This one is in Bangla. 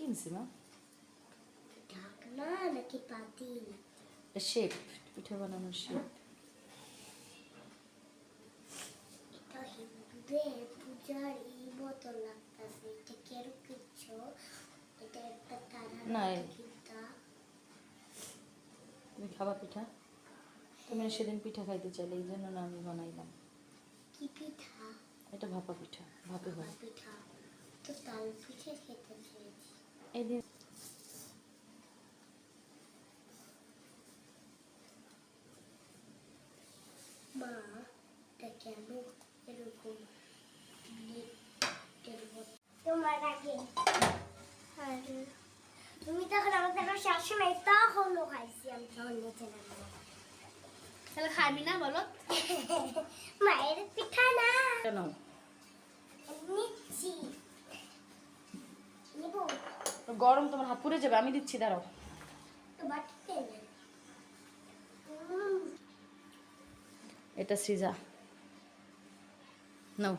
কিনছি মা ঢাকনা নাকি পাতিল শেপ পিঠে বানানোর শেপ হিন্দুদের পূজার এই মতো লাগতেছে এটা কেরো কিছু এটা একটা তারা না, তুমি খাবা পিঠা? তুমি সেদিন পিঠা খাইতে চাইলে এই জন্য না আমি বানাইলাম। কি পিঠা? এটা ভাপা পিঠা ভাপে হয়। পিঠা। তো তাল পিঠে খেতে চেয়েছি এই দিন মা এটা কেন এরকম তোমার আগে আর তুমি তখন আমাদের সবসময় তখনও খাইছি আমি তখন নামবো তাহলে খাবি না বলো? মায়ের পিঠা না। নাও নিচ্ছি। গরম তোমার হাত পুড়ে যাবে আমি দিচ্ছি দাঁড়াও। উম, এটা সিজা। নাও।